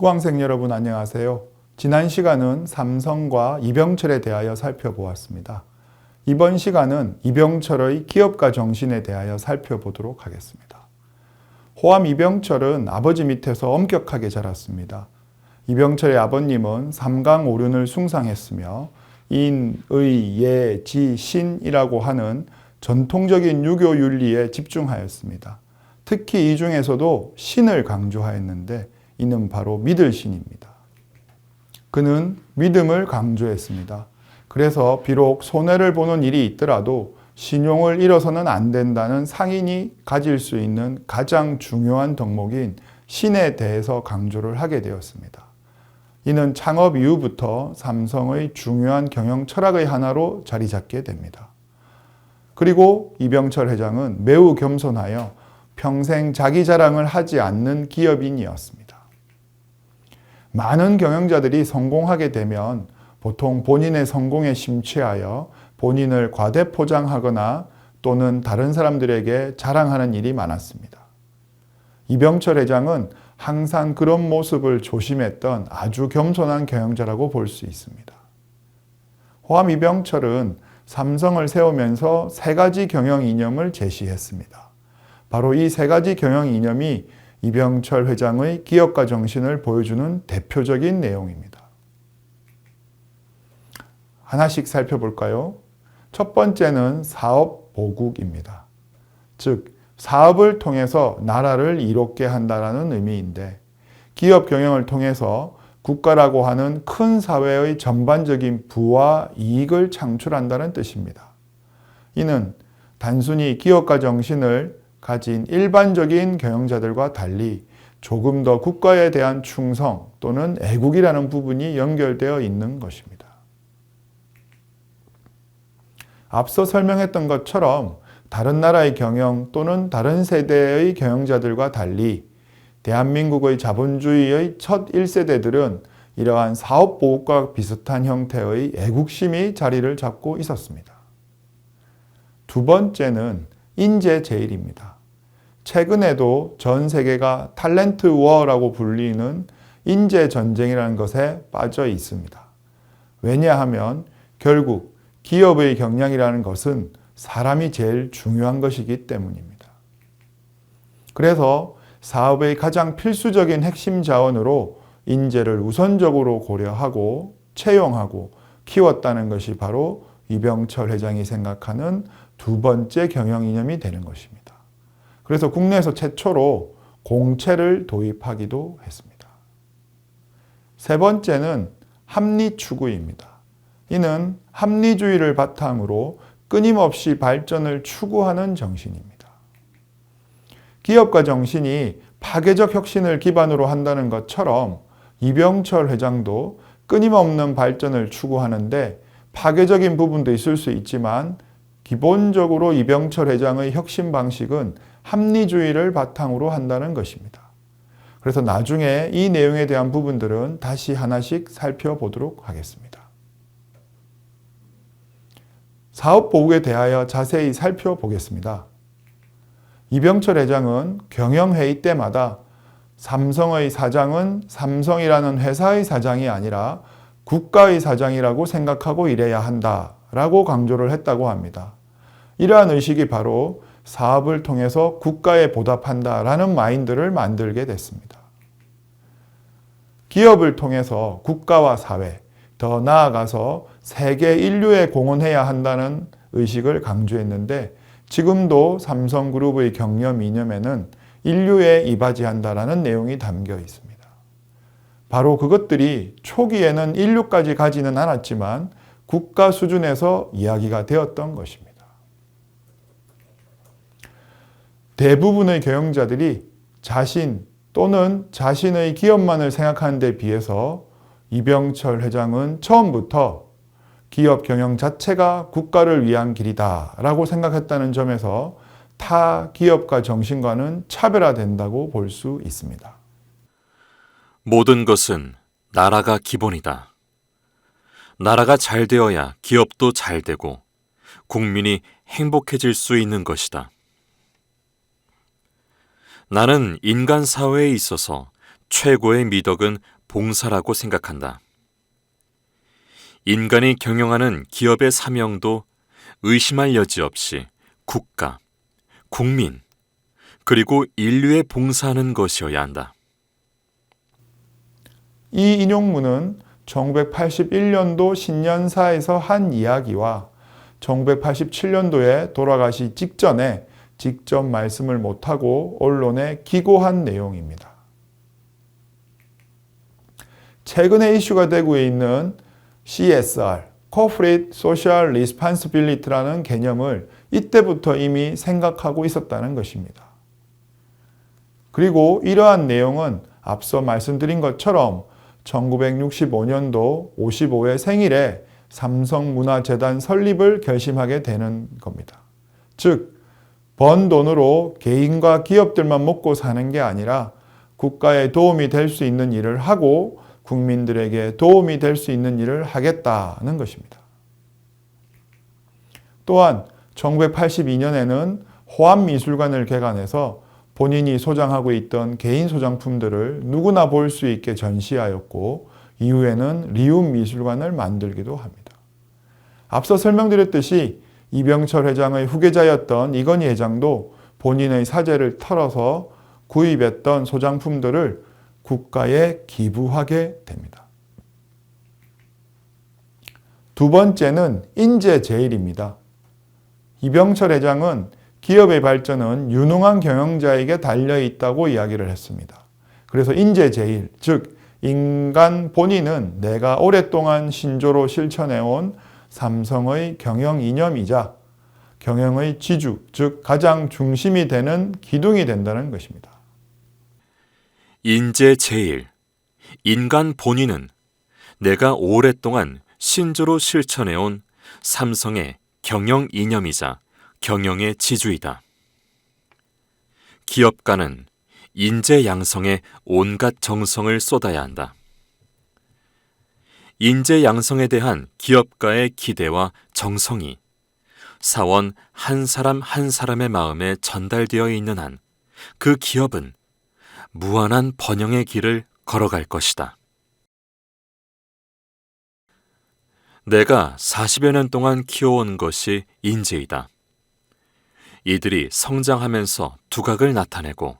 수강생 여러분 안녕하세요. 지난 시간은 삼성과 이병철에 대하여 살펴보았습니다. 이번 시간은 이병철의 기업가 정신에 대하여 살펴보도록 하겠습니다. 호암 이병철은 아버지 밑에서 엄격하게 자랐습니다. 이병철의 아버님은 삼강 오륜을 숭상했으며 인, 의, 예, 지, 신이라고 하는 전통적인 유교 윤리에 집중하였습니다. 특히 이 중에서도 신을 강조하였는데 이는 바로 믿을 신입니다. 그는 믿음을 강조했습니다. 그래서 비록 손해를 보는 일이 있더라도 신용을 잃어서는 안 된다는 상인이 가질 수 있는 가장 중요한 덕목인 신에 대해서 강조를 하게 되었습니다. 이는 창업 이후부터 삼성의 중요한 경영 철학의 하나로 자리 잡게 됩니다. 그리고 이병철 회장은 매우 겸손하여 평생 자기 자랑을 하지 않는 기업인이었습니다. 많은 경영자들이 성공하게 되면 보통 본인의 성공에 심취하여 본인을 과대 포장하거나 또는 다른 사람들에게 자랑하는 일이 많았습니다. 이병철 회장은 항상 그런 모습을 조심했던 아주 겸손한 경영자라고 볼 수 있습니다. 호암 이병철은 삼성을 세우면서 세 가지 경영 이념을 제시했습니다. 바로 이 세 가지 경영 이념이 이병철 회장의 기업가 정신을 보여주는 대표적인 내용입니다. 하나씩 살펴볼까요? 첫 번째는 사업 보국입니다. 즉, 사업을 통해서 나라를 이롭게 한다라는 의미인데, 기업 경영을 통해서 국가라고 하는 큰 사회의 전반적인 부와 이익을 창출한다는 뜻입니다. 이는 단순히 기업가 정신을 가진 일반적인 경영자들과 달리 조금 더 국가에 대한 충성 또는 애국이라는 부분이 연결되어 있는 것입니다. 앞서 설명했던 것처럼 다른 나라의 경영 또는 다른 세대의 경영자들과 달리 대한민국의 자본주의의 첫 1세대들은 이러한 사업 보호과 비슷한 형태의 애국심이 자리를 잡고 있었습니다. 두 번째는 인재 제일입니다. 최근에도 전 세계가 탤런트 워라고 불리는 인재 전쟁이라는 것에 빠져 있습니다. 왜냐하면 결국 기업의 경량이라는 것은 사람이 제일 중요한 것이기 때문입니다. 그래서 사업의 가장 필수적인 핵심 자원으로 인재를 우선적으로 고려하고 채용하고 키웠다는 것이 바로 이병철 회장이 생각하는 두 번째 경영 이념이 되는 것입니다. 그래서 국내에서 최초로 공채를 도입하기도 했습니다. 세 번째는 합리 추구입니다. 이는 합리주의를 바탕으로 끊임없이 발전을 추구하는 정신입니다. 기업가 정신이 파괴적 혁신을 기반으로 한다는 것처럼 이병철 회장도 끊임없는 발전을 추구하는데 파괴적인 부분도 있을 수 있지만 기본적으로 이병철 회장의 혁신 방식은 합리주의를 바탕으로 한다는 것입니다. 그래서 나중에 이 내용에 대한 부분들은 다시 하나씩 살펴보도록 하겠습니다. 사업 보국에 대하여 자세히 살펴보겠습니다. 이병철 회장은 경영회의 때마다 삼성의 사장은 삼성이라는 회사의 사장이 아니라 국가의 사장이라고 생각하고 일해야 한다 라고 강조를 했다고 합니다. 이러한 의식이 바로 사업을 통해서 국가에 보답한다라는 마인드를 만들게 됐습니다. 기업을 통해서 국가와 사회, 더 나아가서 세계 인류에 공헌해야 한다는 의식을 강조했는데 지금도 삼성그룹의 경영 이념에는 인류에 이바지한다라는 내용이 담겨 있습니다. 바로 그것들이 초기에는 인류까지 가지는 않았지만 국가 수준에서 이야기가 되었던 것입니다. 대부분의 경영자들이 자신 또는 자신의 기업만을 생각하는 데 비해서 이병철 회장은 처음부터 기업 경영 자체가 국가를 위한 길이다 라고 생각했다는 점에서 타 기업가 정신과는 차별화된다고 볼 수 있습니다. 모든 것은 나라가 기본이다. 나라가 잘 되어야 기업도 잘 되고 국민이 행복해질 수 있는 것이다. 나는 인간 사회에 있어서 최고의 미덕은 봉사라고 생각한다. 인간이 경영하는 기업의 사명도 의심할 여지 없이 국가, 국민, 그리고 인류에 봉사하는 것이어야 한다. 이 인용문은 1981년도 신년사에서 한 이야기와 1987년도에 돌아가시 직전에 직접 말씀을 못하고 언론에 기고한 내용입니다. 최근에 이슈가 되고 있는 CSR, Corporate Social Responsibility라는 개념을 이때부터 이미 생각하고 있었다는 것입니다. 그리고 이러한 내용은 앞서 말씀드린 것처럼 1965년도 55회 생일에 삼성문화재단 설립을 결심하게 되는 겁니다. 즉, 번 돈으로 개인과 기업들만 먹고 사는 게 아니라 국가에 도움이 될 수 있는 일을 하고 국민들에게 도움이 될 수 있는 일을 하겠다는 것입니다. 또한 1982년에는 호암미술관을 개관해서 본인이 소장하고 있던 개인 소장품들을 누구나 볼 수 있게 전시하였고 이후에는 리움 미술관을 만들기도 합니다. 앞서 설명드렸듯이 이병철 회장의 후계자였던 이건희 회장도 본인의 사재를 털어서 구입했던 소장품들을 국가에 기부하게 됩니다. 두 번째는 인재제일입니다. 이병철 회장은 기업의 발전은 유능한 경영자에게 달려 있다고 이야기를 했습니다. 그래서 인재제일, 즉 인간 본인은 내가 오랫동안 신조로 실천해온 삼성의 경영 이념이자 경영의 지주, 즉 가장 중심이 되는 기둥이 된다는 것입니다. 인재 제일, 인간 본인은 내가 오랫동안 신조로 실천해온 삼성의 경영 이념이자 경영의 지주이다. 기업가는 인재 양성에 온갖 정성을 쏟아야 한다. 인재 양성에 대한 기업가의 기대와 정성이 사원 한 사람 한 사람의 마음에 전달되어 있는 한 그 기업은 무한한 번영의 길을 걸어갈 것이다. 내가 40여 년 동안 키워온 것이 인재이다. 이들이 성장하면서 두각을 나타내고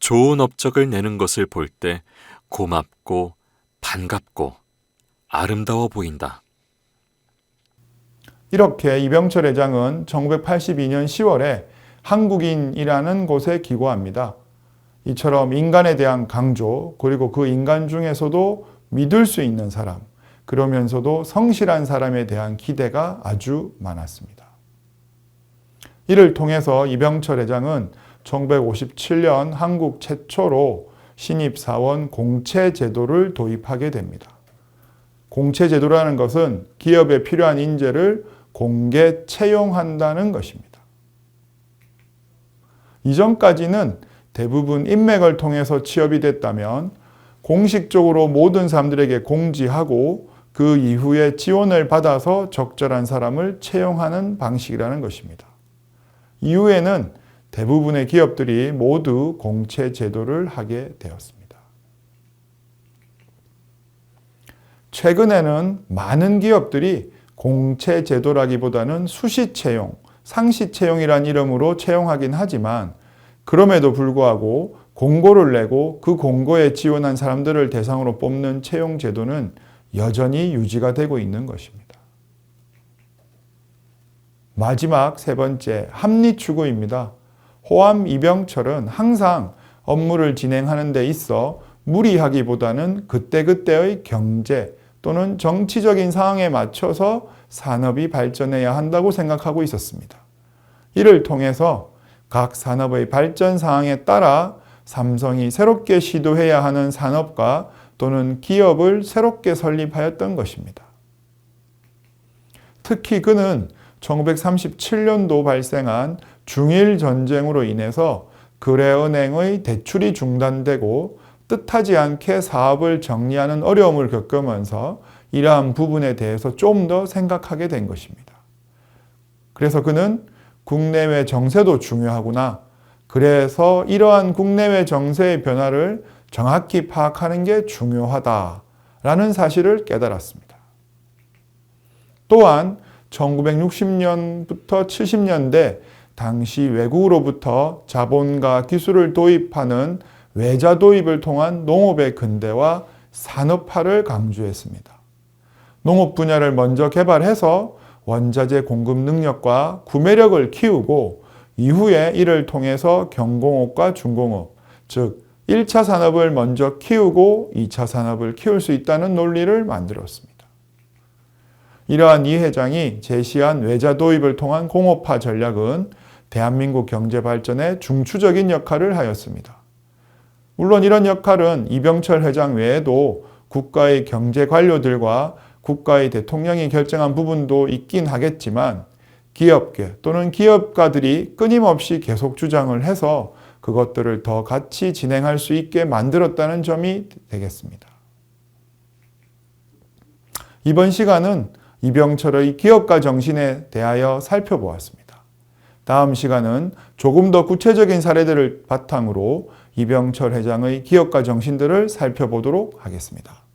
좋은 업적을 내는 것을 볼 때 고맙고 반갑고 아름다워 보인다. 이렇게 이병철 회장은 1982년 10월에 한국인이라는 곳에 기고합니다. 이처럼 인간에 대한 강조, 그리고 그 인간 중에서도 믿을 수 있는 사람, 그러면서도 성실한 사람에 대한 기대가 아주 많았습니다. 이를 통해서 이병철 회장은 1957년 한국 최초로 신입사원 공채 제도를 도입하게 됩니다. 공채 제도라는 것은 기업에 필요한 인재를 공개 채용한다는 것입니다. 이전까지는 대부분 인맥을 통해서 취업이 됐다면 공식적으로 모든 사람들에게 공지하고 그 이후에 지원을 받아서 적절한 사람을 채용하는 방식이라는 것입니다. 이후에는 대부분의 기업들이 모두 공채 제도를 하게 되었습니다. 최근에는 많은 기업들이 공채 제도라기보다는 수시 채용, 상시 채용이란 이름으로 채용하긴 하지만 그럼에도 불구하고 공고를 내고 그 공고에 지원한 사람들을 대상으로 뽑는 채용 제도는 여전히 유지가 되고 있는 것입니다. 마지막 세 번째, 합리 추구입니다. 호암 이병철은 항상 업무를 진행하는 데 있어 무리하기보다는 그때그때의 경제 또는 정치적인 상황에 맞춰서 산업이 발전해야 한다고 생각하고 있었습니다. 이를 통해서 각 산업의 발전 상황에 따라 삼성이 새롭게 시도해야 하는 산업과 또는 기업을 새롭게 설립하였던 것입니다. 특히 그는 1937년도 발생한 중일 전쟁으로 인해서 거래은행의 대출이 중단되고 뜻하지 않게 사업을 정리하는 어려움을 겪으면서 이러한 부분에 대해서 좀 더 생각하게 된 것입니다. 그래서 그는 국내외 정세도 중요하구나. 그래서 이러한 국내외 정세의 변화를 정확히 파악하는 게 중요하다라는 사실을 깨달았습니다. 또한 1960년부터 70년대 당시 외국으로부터 자본과 기술을 도입하는 외자 도입을 통한 농업의 근대화 산업화를 강조했습니다. 농업 분야를 먼저 개발해서 원자재 공급 능력과 구매력을 키우고 이후에 이를 통해서 경공업과 중공업, 즉 1차 산업을 먼저 키우고 2차 산업을 키울 수 있다는 논리를 만들었습니다. 이러한 이 회장이 제시한 외자 도입을 통한 공업화 전략은 대한민국 경제 발전에 중추적인 역할을 하였습니다. 물론 이런 역할은 이병철 회장 외에도 국가의 경제 관료들과 국가의 대통령이 결정한 부분도 있긴 하겠지만 기업계 또는 기업가들이 끊임없이 계속 주장을 해서 그것들을 더 같이 진행할 수 있게 만들었다는 점이 되겠습니다. 이번 시간은 이병철의 기업가 정신에 대하여 살펴보았습니다. 다음 시간은 조금 더 구체적인 사례들을 바탕으로 이병철 회장의 기업가 정신들을 살펴보도록 하겠습니다.